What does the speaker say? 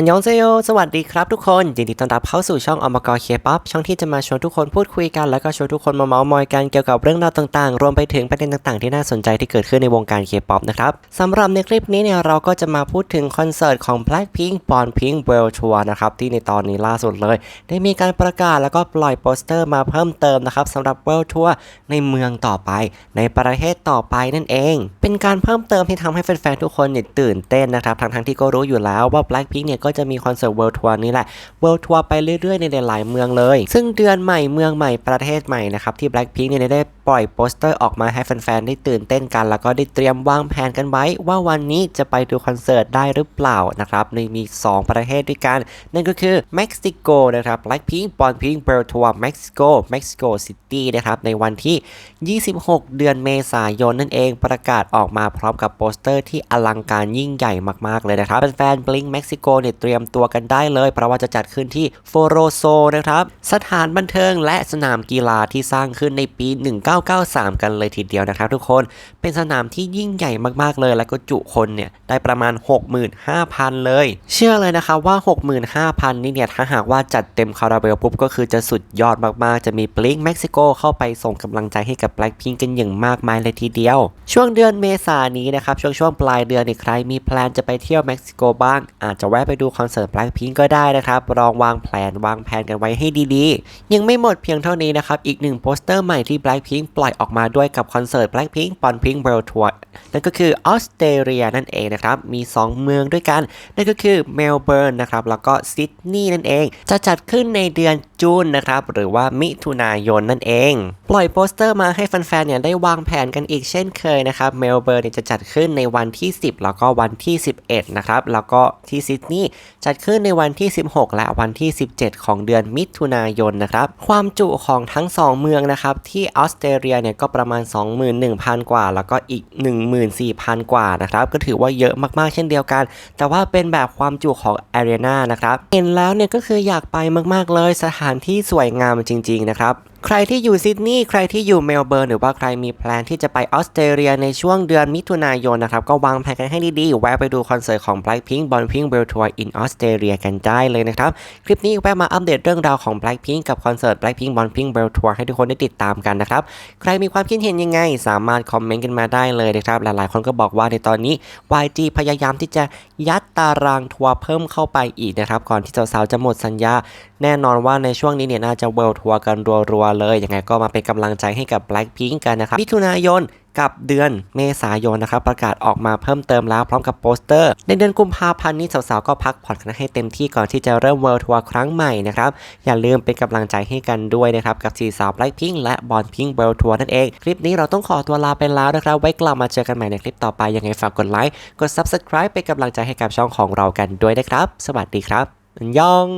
อันยองเซโยสวัสดีครับทุกคนยินดีต้อนรับเข้าสู่ช่องอมกรเคป๊อปช่องที่จะมาชวนทุกคนพูดคุยกัน แล้วก็ชวนทุกคนมาเมาส์มอยกันเกี่ยวกับเรื่องราวต่างๆ รวมไปถึงประเด็นต่างๆ ที่น่าสนใจที่เกิดขึ้นในวงการเคป๊อปนะครับสำหรับในคลิปนี้เนี่ยเราก็จะมาพูดถึงคอนเสิร์ตของ Blackpink Born Pink World Tour นะครับที่ในตอนนี้ล่าสุดเลย ได้มีการประกาศแล้วก็ปล่อยโปสเตอร์มาเพิ่มเติมนะครับสำหรับ World Tour ในเมืองต่อไป ในประเทศต่อไปนั่นเอง เป็นการเพิ่มเติมที่ทำให้แฟนๆทุกคนเนี่ยตื่นเต้นนะครับทั้งๆที่ก็รู้อยู่แล้วว่า Blackpink เนี่ยก็ก็จะมีคอนเสิร์ตเวิลด์ทัวร์นี่แหละเวิลด์ทัวร์ไปเรื่อยๆ ในหลายๆเมืองเลย ซึ่งเดือนใหม่เมืองใหม่ประเทศใหม่นะครับที่ Blackpink เนี่ยได้ปล่อยโปสเตอร์ออกมาให้แฟนๆ ได้ตื่นเต้นกัน แล้วก็ได้เตรียมวางแผนกันไว้ ว่าวันนี้จะไปดูคอนเสิร์ตได้หรือเปล่านะครับในมี 2 ประเทศด้วยกัน นั่นก็คือเม็กซิโกนะครับ Blackpink Born Pink World Tour Mexico Mexico City นะครับในวันที่ 26 เดือนเมษายนนั่นเองประกาศออกมาพร้อมกับโปสเตอร์ที่อลังการยิ่งใหญ่มากๆเลยนะครับแฟนๆ Blink Mexico เนี่ยเตรียมตัวกันได้เลย เพราะว่าจะจัดขึ้นที่โฟโรโซนะครับสถานบันเทิงและสนามกีฬาที่สร้างขึ้นในปี993 กันเลยทีเดียวนะครับทุกคน เป็นสนามที่ยิ่งใหญ่มากๆเลย แล้วก็จุคนเนี่ยได้ประมาณ 65,000 เลย เชื่อเลยนะครับว่า 65,000 นี่เนี่ยถ้าหากว่าจัดเต็มคาราเบลปุ๊บก็คือจะสุดยอดมากๆ จะมี Blink Mexico เข้าไปส่งกำลังใจให้กับ Blackpink กันอย่างมากมายเลยทีเดียว ช่วงเดือนเมษายนนี้นะครับช่วงช่วงปลายเดือนนี่ใครมีแพลนจะไปเที่ยวเม็กซิโกบ้าง อาจจะแวะไปดูคอนเสิร์ต Blackpink ก็ได้นะครับลองวางแผนวางแผนกันไว้ให้ดีๆ ยังไม่หมดเพียงเท่านี้นะครับอีกหนึ่งโปสเตอร์ใหม่ที่ Blackpink ปล่อยออกมาด้วยกับคอนเสิร์ต Blackpink Born Pink World Tour นั่นก็คือออสเตรเลียนั่นเองนะครับ มี 2 เมืองด้วยกัน นั่นก็คือเมลเบิร์นนะครับ แล้วก็ซิดนีย์นั่นเอง จะจัดขึ้นในเดือนจูนนะครับ หรือว่ามิถุนายนนั่นเอง ปล่อยโปสเตอร์มาให้แฟนๆเนี่ยได้วางแผนกันอีกเช่นเคยนะครับเมลเบิร์นจะจัดขึ้นในวันที่ 10 แล้วก็วันที่ 11 นะครับ แล้วก็ที่ซิดนีย์จัดขึ้นในวันที่ 16 และวันที่ 17 ของเดือนมิถุนายนนะครับความจุของทั้ง 2 เมืองนะครับที่ออสเตรเลียเนี่ยก็ประมาณ 21,000 กว่า แล้วก็อีก 14,000 กว่านะครับก็ถือว่าเยอะมากๆเช่นเดียวกัน แต่ว่าเป็นแบบความจุของ Arena นะครับเห็นแล้วเนี่ยก็คืออยากไปมากๆเลยสถานที่สวยงามจริงๆนะครับ ใครที่อยู่ซิดนีย์ใครที่อยู่เมลเบิร์นหรือว่าใครมีแพลนที่จะไปออสเตรเลียในช่วงเดือนมิถุนายนนะครับ ก็วางแผนกันให้ดีๆ แวะไปดูคอนเสิร์ตของ Blackpink Born Pink World Tour in Australia กันได้เลยนะครับ คลิปนี้แวะมาอัปเดตเรื่องราวของ Blackpink กับคอนเสิร์ต Blackpink Born Pink World Tour ให้ทุกคนได้ติดตามกันนะครับ ใครมีความคิดเห็นยังไง สามารถคอมเมนต์กันมาได้เลยนะครับ หลายๆ คนก็บอกว่าในตอนนี้ YG พยายามที่จะยัดตารางทัวร์เพิ่มเข้าไปอีกนะครับก่อนที่สาวๆจะหมดสัญญา แน่นอนว่าในช่วงนี้เนี่ยน่าจะเวิลด์ทัวร์กันรัวๆเลยยังไงก็มาเป็นกำลังใจให้กับ Blackpink กันนะครับมิถุนายนกับเดือนเมษายนนะครับประกาศออกมาเพิ่มเติมแล้วพร้อมกับโปสเตอร์ ในเดือนกุมภาพันธ์นี้สาวๆก็พักผ่อนกันให้เต็มที่ก่อนที่จะเริ่มเวิลด์ทัวร์ครั้งใหม่นะครับอย่าลืมเป็นกำลังใจให้กันด้วยนะครับกับสีสาว Blackpink และ Born Pink World Tour นั่นเอง คลิปนี้เราต้องขอตัวลาไปแล้วนะครับ ไว้กลับมาเจอกันใหม่ในคลิปต่อไปยังไงฝากกดไลค์กด Subscribe เป็นกำลังใจให้กับช่องของเรากันด้วยนะครับ สวัสดีครับยอง